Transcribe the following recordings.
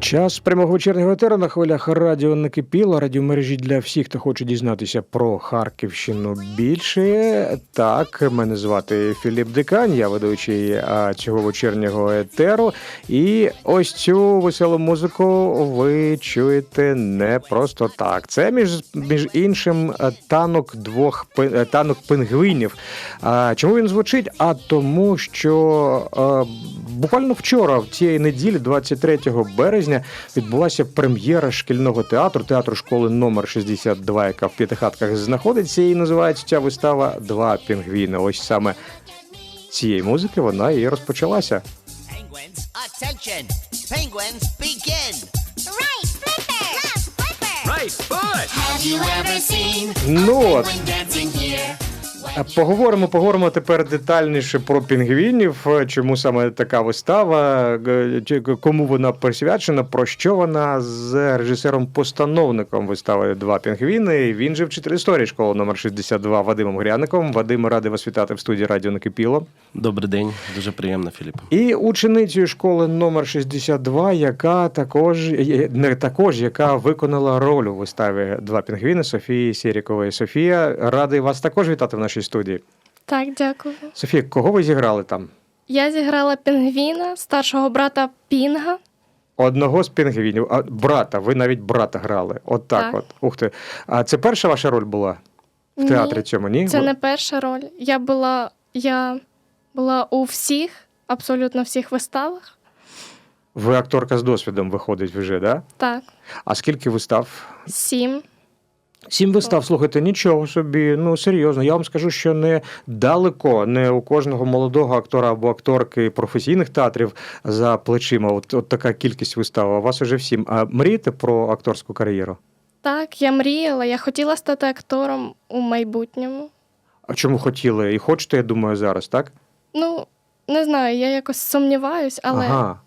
Час прямого вечірнього етеру на хвилях радіо накипіло. Радіомережі для всіх, хто хоче дізнатися про Харківщину більше. Так, мене звати Філіп Дикань, я ведучий цього вечірнього етеру. І ось цю веселу музику ви чуєте не просто так. Це між, між іншим танок двох танок пингвинів. Чому він звучить? А тому, що буквально вчора, в цієї неділі, 23 березня, відбулася прем'єра шкільного театру, театру школи номер 62, яка в п'ятихатках знаходиться, і називається ця вистава Два пінгвіни. Ось саме цієї музики вона і розпочалася. Ну от, Поговоримо, поговоримо тепер детальніше про пінгвінів. Чому саме така вистава, кому вона присвячена, про що вона з режисером-постановником вистави Два пінгвіни. Він же вчитель історії школи номер 62 Вадимом Гряником. Вадим, радий вас вітати в студії Радіо Накипіло. Добрий день, дуже приємно, Філіп. І ученицею школи номер 62, яка також не також, яка виконала роль у виставі Два пінгвіни Софії Сірікової. Софія, радий вас також вітати в нашій студії. Так, дякую. Софія, кого ви зіграли там? Я зіграла пінгвіна, старшого брата Пінга. Одного з пінгвінів, а брата, ви навіть брата грали. От так, Так. от. Ух ти. А це перша ваша роль була в театрі Ні, цьому? Ні? Це не перша роль. Я була, я була у всіх, абсолютно всіх виставах. Ви акторка з досвідом виходить вже, да? Так, А скільки вистав? сім. Сім вистав, слухайте, нічого собі. Ну серйозно. Я вам скажу, що не далеко, не у кожного молодого актора або акторки професійних театрів за плечима. От, от така кількість вистав. А у вас уже всім. А мрієте про акторську кар'єру? Так, я мріяла, я хотіла стати актором у майбутньому. А чому хотіли? І хочете, я думаю, зараз, так? Ну, не знаю, я якось сумніваюсь, але Ага.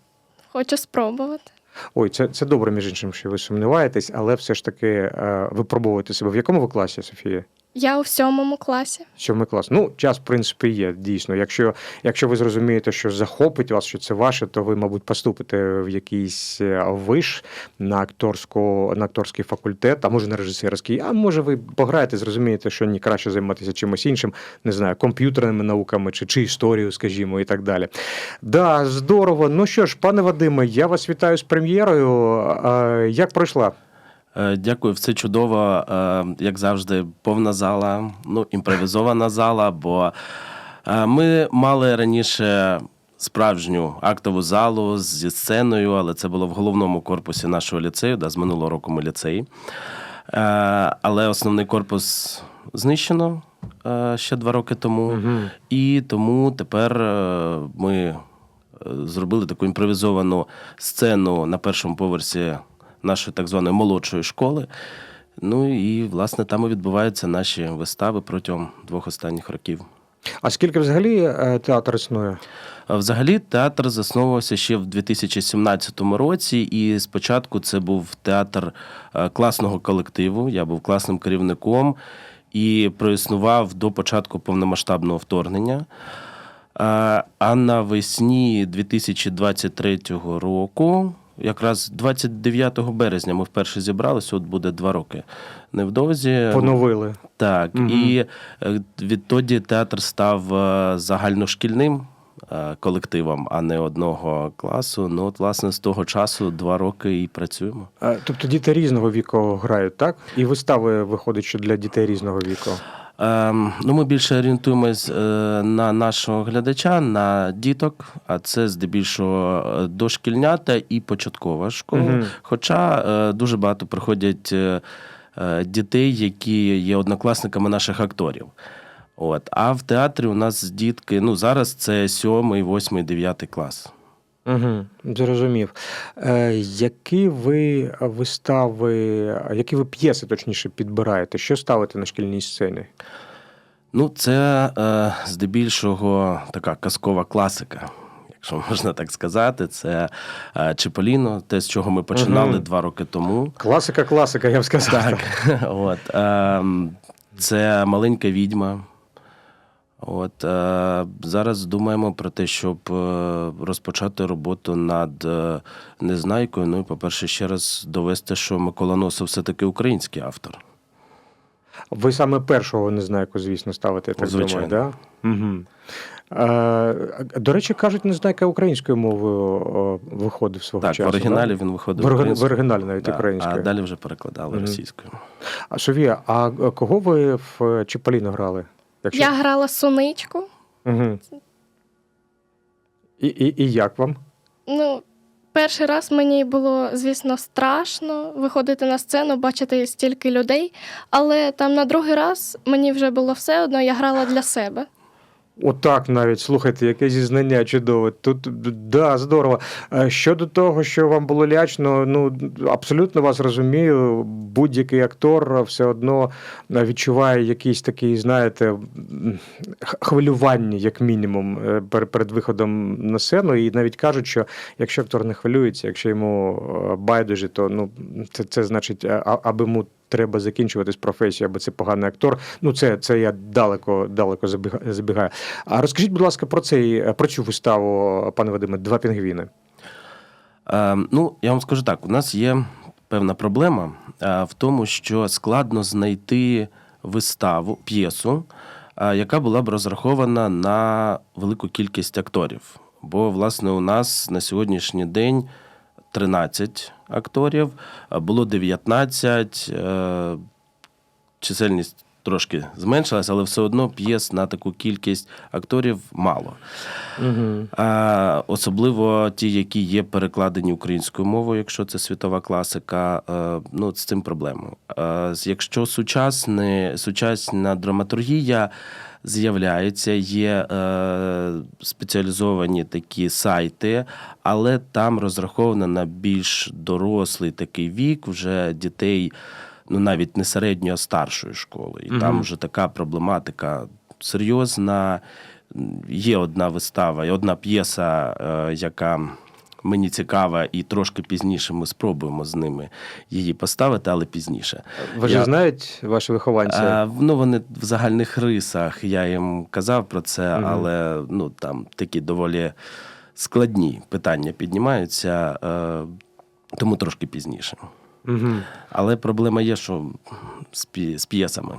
хочу спробувати. Ой, це, це добре, між іншим, що ви сумніваєтесь, але все ж таки е, випробовуєте себе. В якому ви класі, Софія? Я у сьомому класі. Сьомий клас. Ну, час, в принципі, є, дійсно. Якщо, якщо ви зрозумієте, що захопить вас, що це ваше, то ви, мабуть, поступите в якийсь е, виш на акторську, на акторський факультет, а може на режисерський, а може ви пограєте, зрозумієте, що ні краще займатися чимось іншим, не знаю, комп'ютерними науками чи, чи історією, скажімо, і так далі. Да, здорово. Ну що ж, пане Вадиме, я вас вітаю з прем'єрою. Як пройшла? Е, Дякую, все чудово. Е, Як завжди, повна зала, ну, імпровізована зала, бо е, ми мали раніше справжню актову залу зі сценою, але це було в головному корпусі нашого ліцею, да, з минулого року ми ліцей. Е, Але основний корпус знищено ще два роки тому. І тому тепер ми зробили таку імпровізовану сцену на першому поверсі нашої так званої молодшої школи. Ну і власне там і відбуваються наші вистави протягом двох останніх років. А скільки взагалі е, театр існує? Взагалі театр засновувався ще в 2017 році, і спочатку це був театр е, класного колективу. Я був класним керівником і проіснував до початку повномасштабного вторгнення. А а навесні 2023 року, якраз 29 березня, ми вперше зібралися, от буде два роки. Невдовзі Поновили. так, Мгм. і е, відтоді театр став е, загальношкільним е, колективом, а не одного класу. Ну, от, власне, з того часу два роки і працюємо. Тобто діти різного віку грають, так? І вистави виходить, що для дітей різного віку. Ем, ну, ми більше орієнтуємось е, на нашого глядача, на діток, а це здебільшого е, дошкільнята і початкова школа. Мгм. Хоча е, дуже багато приходять дітей, які є однокласниками наших акторів. От. А в театрі у нас дітки, ну зараз це сьомий, восьмий, дев'ятий клас. Угу, зрозумів. Е, які ви вистави, які ви п'єси точніше підбираєте? Що ставите на шкільній сцені? Ну, це е, здебільшого така казкова класика. Якщо можна так сказати, це е, Чиполіно, те, з чого ми починали Мгм. два роки тому. Класика, класика, я б сказав. Так, от. ем, Це маленька відьма. От е, зараз думаємо про те, щоб е, розпочати роботу над е, незнайкою. Ну і, по-перше, ще раз довести, що Микола Носов все-таки український автор. Ви саме першого незнайку, звісно, ставите, я так Звичайно. думаю, да? Угу. До речі, кажуть, незнайка українською мовою виходив свого Так, часу. в оригіналі да? він виходив В, ориг- в оригіналі навіть Да, українською. А далі вже перекладали Мгм. російською. А Софія, а кого ви в Чіполіно грали? Якщо... Я грала суничку. Угу. І, і, і як вам? Ну, перший раз мені було, звісно, страшно виходити на сцену, бачити стільки людей. Але там на другий раз мені вже було все одно, я грала для себе. Отак навіть слухайте, яке зізнання чудове. Тут да, здорово. Е, Щодо того, що вам було лячно, ну абсолютно вас розумію. Будь-який актор все одно відчуває якийсь такий, знаєте, хвилювання, як мінімум, е, перед виходом на сцену. І навіть кажуть, що якщо актор не хвилюється, якщо йому е, байдуже, то ну це, це значить, аби йому треба закінчувати з професією, або це поганий актор. Ну, це, це я далеко, далеко забігаю. А розкажіть, будь ласка, про цей про цю виставу, пане Вадиме, два пінгвіни. Е, ну, я вам скажу так: у нас є певна проблема е, в тому, що складно знайти виставу, п'єсу, е, яка була б розрахована на велику кількість акторів. Бо, власне, у нас на сьогоднішній день 13 акторів, було 19. е, Чисельність трошки зменшилась, але все одно п'єс на таку кількість акторів мало. Угу. А, особливо ті, які є перекладені українською мовою, якщо це світова класика, е, ну з цим проблема. Е, Якщо сучасне, сучасна драматургія з'являється, є е, спеціалізовані такі сайти, але там розраховано на більш дорослий такий вік, вже дітей. Ну, навіть не середньої, а старшої школи. І там вже така проблематика серйозна. Є одна вистава і одна п'єса, е, яка мені цікава, і трошки пізніше ми спробуємо з ними її поставити, але пізніше. Вже Я- знають ваші вихованці? А, ну, вони в загальних рисах. Я їм казав про це, Мгм. але ну, там такі доволі складні питання піднімаються, е, тому трошки пізніше. Угу. Але проблема є, що з, п'єсами.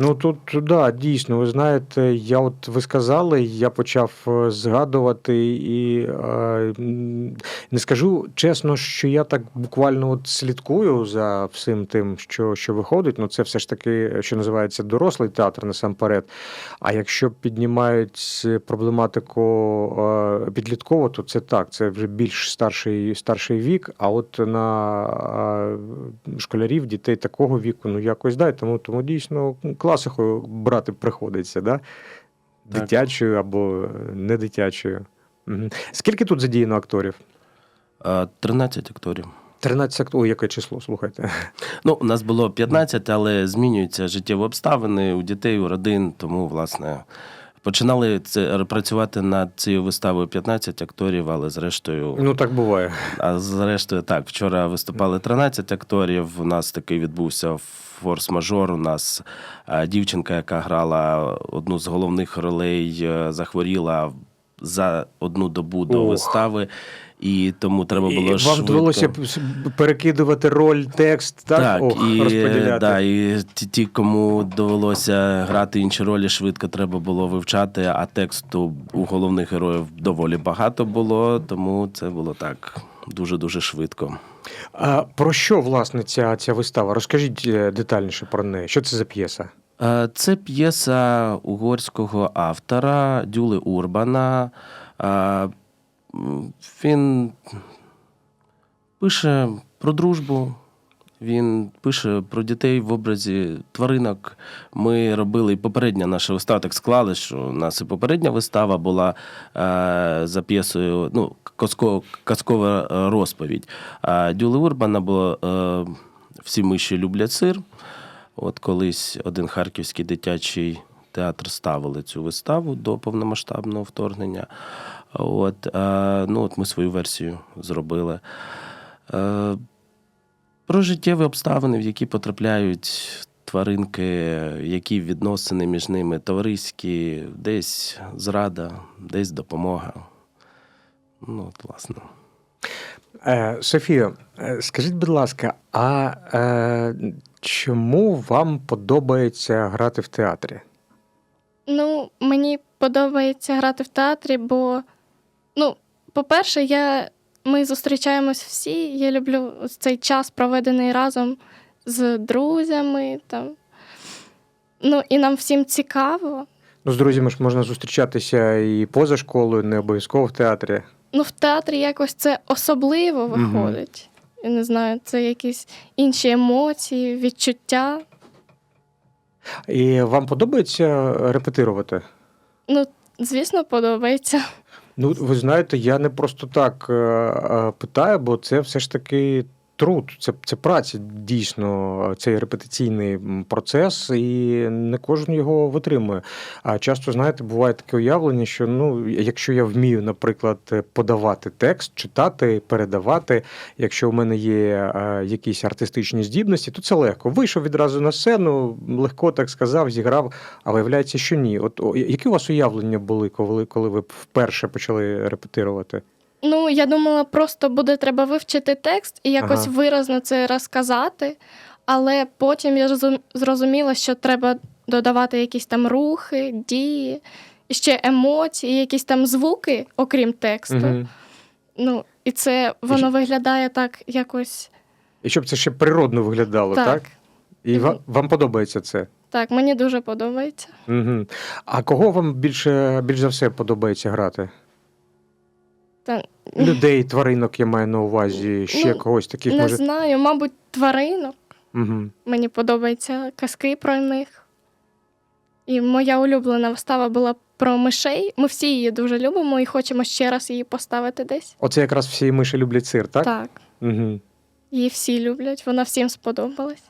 Ну тут да, дійсно, ви знаєте, я от ви сказали, я почав е, згадувати, і е, не скажу чесно, що я так буквально от слідкую за всім тим, що, що виходить. Ну це все ж таки, що називається дорослий театр насамперед. А якщо піднімають проблематику е, підліткову, то це так, це вже більш старший, старший вік. А от на е, школярів, дітей такого віку, ну якось дай, тому, тому дійсно класикою брати приходиться, да? Так. дитячою або не дитячою. Скільки тут задіяно акторів? Е, 13 акторів. 13 акторів. Яке число, слухайте. Ну, у нас було 15, але змінюються життєві обставини у дітей, у родин. Тому, власне, починали це працювати над цією виставою 15 акторів, але зрештою, Ну так буває. а зрештою, так, вчора виступали 13 акторів. У нас такий відбувся форс-мажор. У нас дівчинка, яка грала одну з головних ролей, е, захворіла за одну добу до Ох. вистави. І тому треба було І вам довелося перекидувати роль, текст, так? Так, Ох, і, розподіляти. да, і ті, кому довелося грати інші ролі, швидко треба було вивчати, а тексту у головних героїв доволі багато було, тому це було так дуже-дуже швидко. А про що, власне, ця, ця вистава? Розкажіть е, детальніше про неї. Що це за п'єса? Е, Це п'єса угорського автора Дюли Урбана. Він пише про дружбу. Він пише про дітей в образі тваринок. Ми робили і наша вистава, так склали, що у нас і попередня вистава була е, за п'єсою, ну, казко, казкова розповідь. А Дюли Урбана було е, Всі миші люблять сир. От колись один харківський дитячий театр ставили цю виставу до повномасштабного вторгнення. От, е, ну, от ми свою версію зробили. Е, про життєві обставини, в які потрапляють тваринки, які відносини між ними товариські, десь зрада, десь допомога. Ну, от, власне. Е, Софію, е, скажіть, будь ласка, а е, чому вам подобається грати в театрі? Ну, мені подобається грати в театрі, бо, ну, по-перше, я, ми зустрічаємось всі. Я люблю цей час, проведений разом з друзями. Там. Ну, і нам всім цікаво. Ну, з друзями ж можна зустрічатися і поза школою, не обов'язково в театрі. Ну, в театрі якось це особливо виходить. Я не знаю, це якісь інші емоції, відчуття. І вам подобається репетирувати? Ну, звісно, подобається. Ну, ви знаєте, я не просто так е, е, питаю, бо це все ж таки труд, це, це праця дійсно, цей репетиційний процес, і не кожен його витримує. А часто, знаєте, буває таке уявлення, що ну, якщо я вмію, наприклад, подавати текст, читати, передавати, якщо в мене є е, якісь артистичні здібності, то це легко. Вийшов відразу на сцену, легко так сказав, зіграв, а виявляється, що ні. От які у вас уявлення були, коли, коли ви вперше почали репетирувати? Ну, я думала, просто буде треба вивчити текст і якось Ага. виразно це розказати. Але потім я зрозуміла, що треба додавати якісь там рухи, дії, ще емоції, якісь там звуки, окрім тексту. Мгм. Ну, і це воно виглядає так якось І щоб це ще природно виглядало, так? так. І ва- Мгм. вам подобається це? Так, мені дуже подобається. Угу. А кого вам більше більш за все подобається грати? Та, Людей, тваринок я маю на увазі, ще Ну, когось таких не може. знаю, мабуть, тваринок. Угу. Мені подобаються казки про них. І моя улюблена вистава була про мишей. Ми всі її дуже любимо і хочемо ще раз її поставити десь. Оце якраз всі миші люблять сир, так? Так. Угу. Її всі люблять, вона всім сподобалась.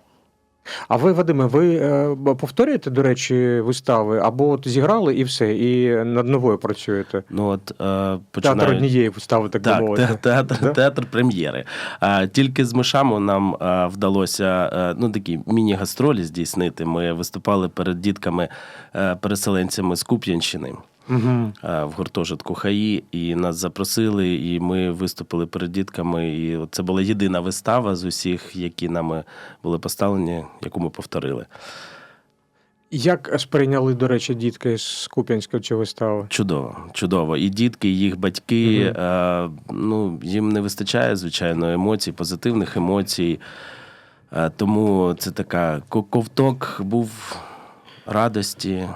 А ви, Вадиме, ви е, повторюєте, до речі, вистави, або от зіграли і все, і над новою працюєте? Ну, от, е, Театр однієї вистави, так, би Так, мовити. театр, Да? театр прем'єри. А, тільки з мишами нам а, вдалося е, ну, такі міні-гастролі здійснити. Ми виступали перед дітками-переселенцями з Куп'янщини. Угу. в гуртожитку ХАІ, і нас запросили, і ми виступили перед дітками. І це була єдина вистава з усіх, які нами були поставлені, яку ми повторили. Як сприйняли, до речі, дітки з Куп'янська цю виставу? Чудово, чудово. І дітки, і їх батьки, Мгм. е, ну, їм не вистачає, звичайно, емоцій, позитивних емоцій. Е, тому це така ковток був радості,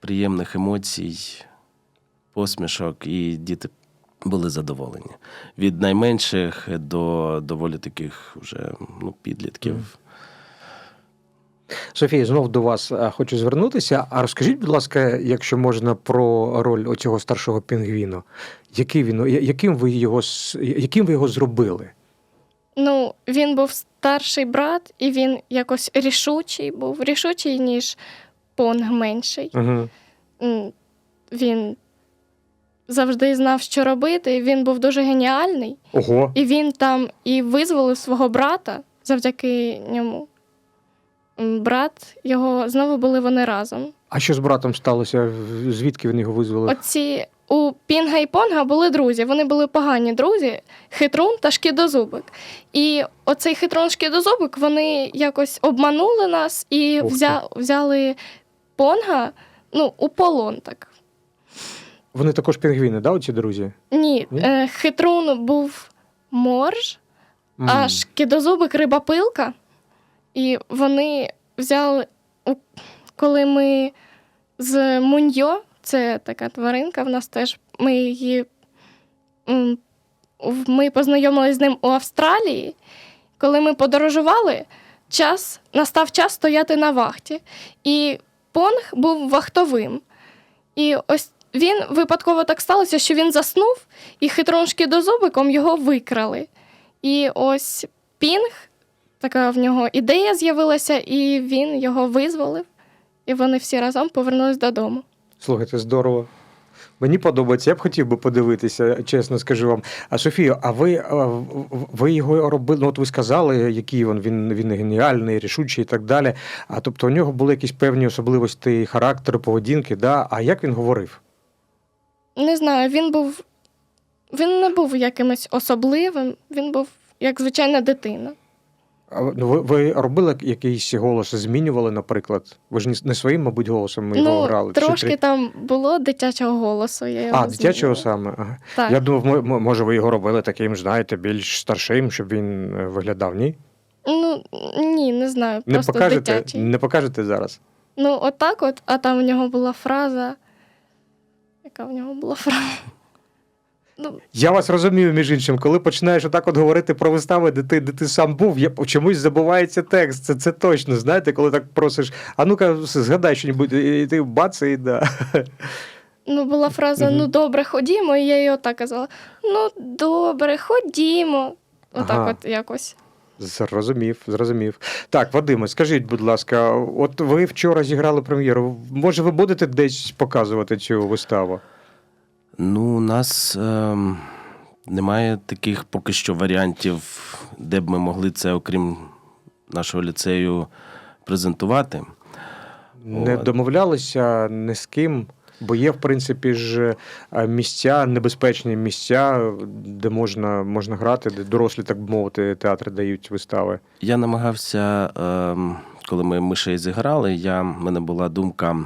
приємних емоцій, посмішок, і діти були задоволені. Від найменших до доволі таких вже ну, підлітків. Софія, знов до вас е, хочу звернутися. А розкажіть, будь ласка, якщо можна, про роль оцього старшого пінгвіну. Який він, яким ви його, яким ви його зробили? Ну, він був старший брат, і він якось рішучий був, рішучий, ніж Понг менший. Угу. Він завжди знав, що робити. Він був дуже геніальний. Ого. І він там і визволив свого брата завдяки ньому. Брат його знову були вони разом. А що з братом сталося? Звідки він його визволив? Оці у Пінга і Понга були друзі. Вони були погані друзі, хитрун та шкідозубик. І оцей хитрун шкідозубик вони якось обманули нас і взя, взяли Понга ну, у полон так. Вони також пінгвіни, да, оці друзі? Ні, Ні? Е, хитрун був морж, М. а шкідозубик рибапилка. І вони взяли, коли ми з Муньо, це така тваринка, в нас теж ми її. Ми познайомилися з ним у Австралії. Коли ми подорожували, час, настав час стояти на вахті. І Понг був вахтовим. І ось він випадково так сталося, що він заснув, і хитрошки дозубиком його викрали. І ось Пінг, така в нього ідея з'явилася, і він його визволив, і вони всі разом повернулись додому. Слухайте, здорово. Мені подобається, я б хотів би подивитися, чесно скажу вам. А Софію, а ви, ви його робили? Ну, от ви сказали, який він, він, він геніальний, рішучий і так далі. А тобто у нього були якісь певні особливості характеру, поведінки, да? а як він говорив? Не знаю, він був. Він не був якимось особливим, він був як звичайна дитина. А, ну, ви, ви робили якийсь голос, змінювали, наприклад? Ви ж не- своїм, мабуть, голосом його ну, грали? трошки три? там було дитячого голосу. Я його А, дитячого змінювала. саме. Ага. Так. Я думав, мо- мо- може, ви його робили таким, знаєте, більш старшим, щоб він е, виглядав, ні? Ну, ні, не знаю. Не просто покажете, дитячий. не покажете зараз. Ну, отак от, а там в нього була фраза. Яка в нього була фраза? Ну, Я вас розумію, між іншим, коли починаєш отак от говорити про вистави, де ти, де ти сам був, я чомусь забувається текст. Це, це точно, знаєте, коли так просиш, а ну-ка, згадай що щось, і ти бац, і да. ну була фраза Ну добре, ходімо, і я їй отак казала: Ну, добре, ходімо. Отак Ага. от якось. Зрозумів, зрозумів. Так, Вадиме, скажіть, будь ласка, от ви вчора зіграли прем'єру. Може, ви будете десь показувати цю виставу? Ну, у нас ем, немає таких поки що варіантів, де б ми могли це, окрім нашого ліцею, презентувати. Не От. домовлялися ні з ким, бо є, в принципі, ж е, місця, небезпечні місця, де можна, можна грати, де дорослі, так би мовити, театри дають вистави. Я намагався, ем, коли ми мишей зіграли, я, в мене була думка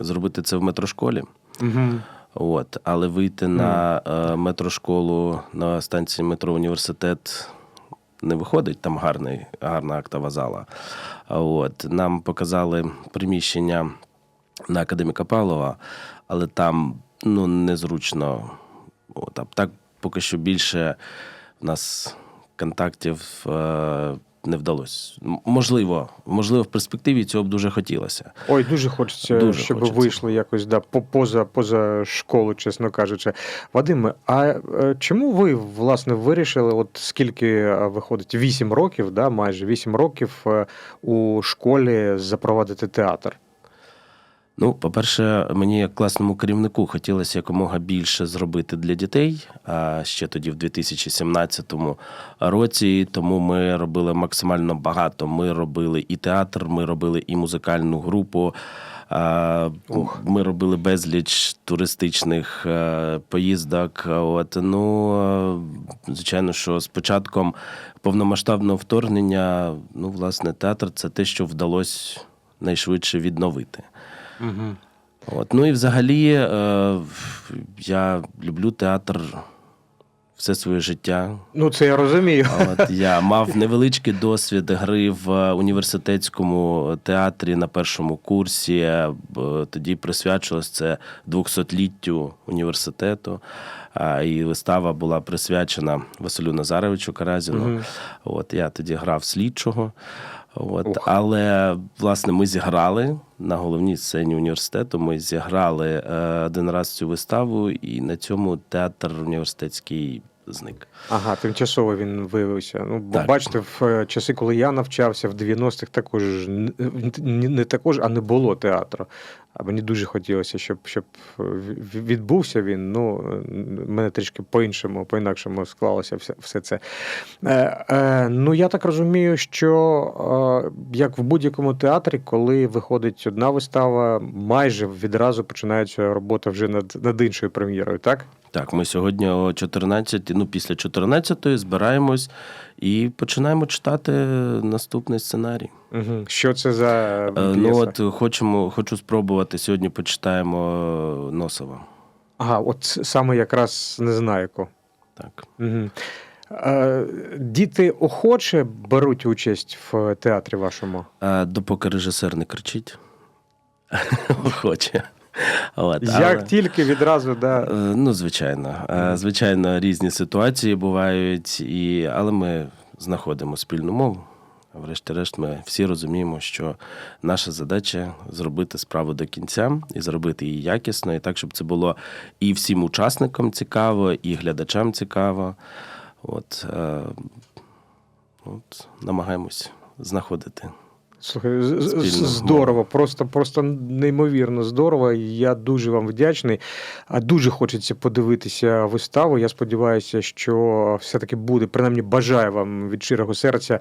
зробити це в метрошколі. Угу. От, але вийти на е, метрошколу на станції метро університет не виходить, там гарний, гарна актова зала. От, нам показали приміщення на академіка Павлова, але там ну, незручно. От, а так поки що більше в нас контактів е, не вдалося. Можливо, можливо, в перспективі цього б дуже хотілося. Ой, дуже хочеться, Дуже щоб хочеться. вийшли якось да, по- поза, поза школу, чесно кажучи. Вадиме, а е, чому ви власне вирішили, от скільки е, виходить, 8 років, да, майже 8 років е, у школі запровадити театр? Ну, по-перше, мені як класному керівнику хотілося якомога більше зробити для дітей. А ще тоді, в 2017 році, тому ми робили максимально багато. Ми робили і театр, ми робили і музикальну групу. Ми робили безліч туристичних е, поїздок. От ну е, звичайно, що з початком повномасштабного вторгнення, ну, власне, театр це те, що вдалося найшвидше відновити. Угу. От. Ну і взагалі е, я люблю театр все своє життя. Ну, це я розумію. От я мав невеличкий досвід гри в університетському театрі на першому курсі. Е, Тоді присвячувалось це 200-літтю університету. А, І вистава була присвячена Василю Назаровичу Каразіну. Мгм. От я тоді грав слідчого. От, Ух. але власне ми зіграли на головній сцені університету. Ми зіграли е, один раз цю виставу, і на цьому театр університетський зник. Ага, тимчасово він виявився. Ну, бо Так. бачите, в е, часи, коли я навчався, в 90-х також н- не також, а не було театру. А мені дуже хотілося, щоб, щоб е, відбувся він. Ну, е, мене трішки по-іншому, по-інакшому склалося все, все це. Е, е, ну, я так розумію, що е, як в будь-якому театрі, коли виходить одна вистава, майже відразу починається робота вже над, над іншою прем'єрою, так? Так, ми сьогодні о 14, ну після 14 збираємось і починаємо читати наступний сценарій. Угу. Що це за Е, п'єса? Ну от хочемо, хочу спробувати. Сьогодні почитаємо е, Носова. Ага, от саме якраз не знаю яку. Так. Угу. Е, діти охоче беруть участь в театрі вашому? Допоки режисер не кричить, хоче. От, Як але- тільки відразу, да. Е, Ну, звичайно. Е, Звичайно, різні ситуації бувають, і... але ми знаходимо спільну мову. Врешті-решт, ми всі розуміємо, що наша задача зробити справу до кінця і зробити її якісно, і так, щоб це було і всім учасникам цікаво, і глядачам цікаво. От, е, от намагаємось знаходити Слухай, здорово, просто, просто неймовірно здорово. Я дуже вам вдячний. А дуже хочеться подивитися виставу. Я сподіваюся, що все-таки буде, принаймні бажаю вам від щирого серця,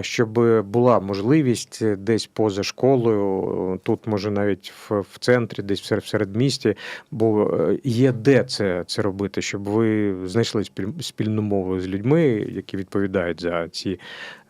щоб була можливість десь поза школою, тут може навіть в, в центрі, десь в середмісті, бо е, є де це, це робити, щоб ви знайшли спіль- спільну мову з людьми, які відповідають за ці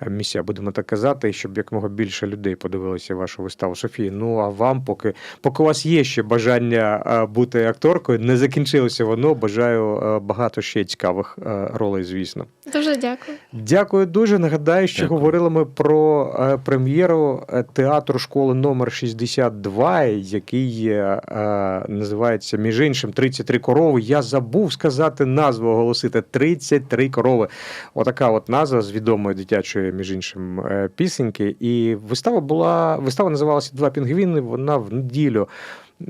е, місця, будемо так казати, щоб якомога більше людей подивилися вашу виставу Софії. Ну а вам, поки, поки у вас є ще бажання е, бути акторкою, не закінчилося воно. Бажаю е, багато ще цікавих е, ролей, звісно. Дуже дякую. Дякую дуже. Нагадаю, що Дякую. говорили ми про прем'єру театру школи номер 62, який називається між іншим 33 корови. Я забув сказати назву оголосити 33 корови. Отака от назва з відомої дитячої, між іншим, пісеньки. І вистава була вистава називалася Два пінгвіни. Вона в неділю.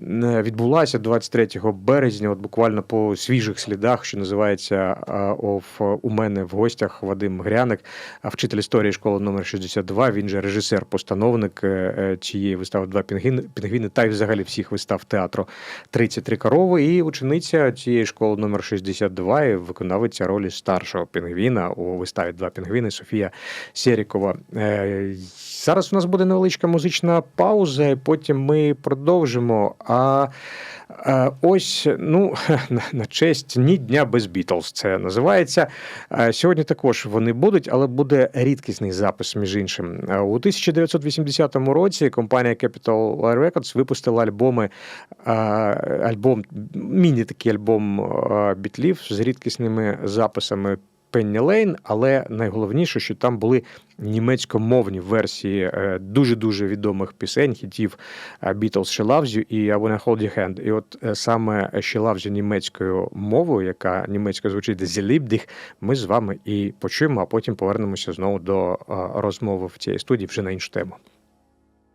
е, Відбулася 23 березня, от буквально по свіжих слідах, що називається «Of- у мене в гостях Вадим Гряник, вчитель історії школи номер 62, він же режисер-постановник е, е, цієї вистави Два пінгвіни, та й взагалі всіх вистав театру 33 корови. І учениця цієї школи номер 62 і виконавиця ролі старшого пінгвіна у виставі Два пінгвіни Софія Сєрікова. Зараз у нас буде невеличка музична пауза, і потім ми продовжимо. А е, ось ну на, честь ні дня без Бітлз. Це називається. Е, Сьогодні також вони будуть, але буде рідкісний запис, між іншим. Е, У 1980 році компанія Capital Records випустила альбоми, альбом, міні такий альбом бітлів з рідкісними записами. Пенні Лейн, але найголовніше, що там були німецькомовні версії е, дуже-дуже відомих пісень, хітів е, Beatles «She Loves You» і «I Wanna Hold Your Hand». І от е, саме «She Loves You» німецькою мовою, яка німецькою звучить «Sie ми з вами і почуємо, а потім повернемося знову до розмови в цій студії вже на іншу тему.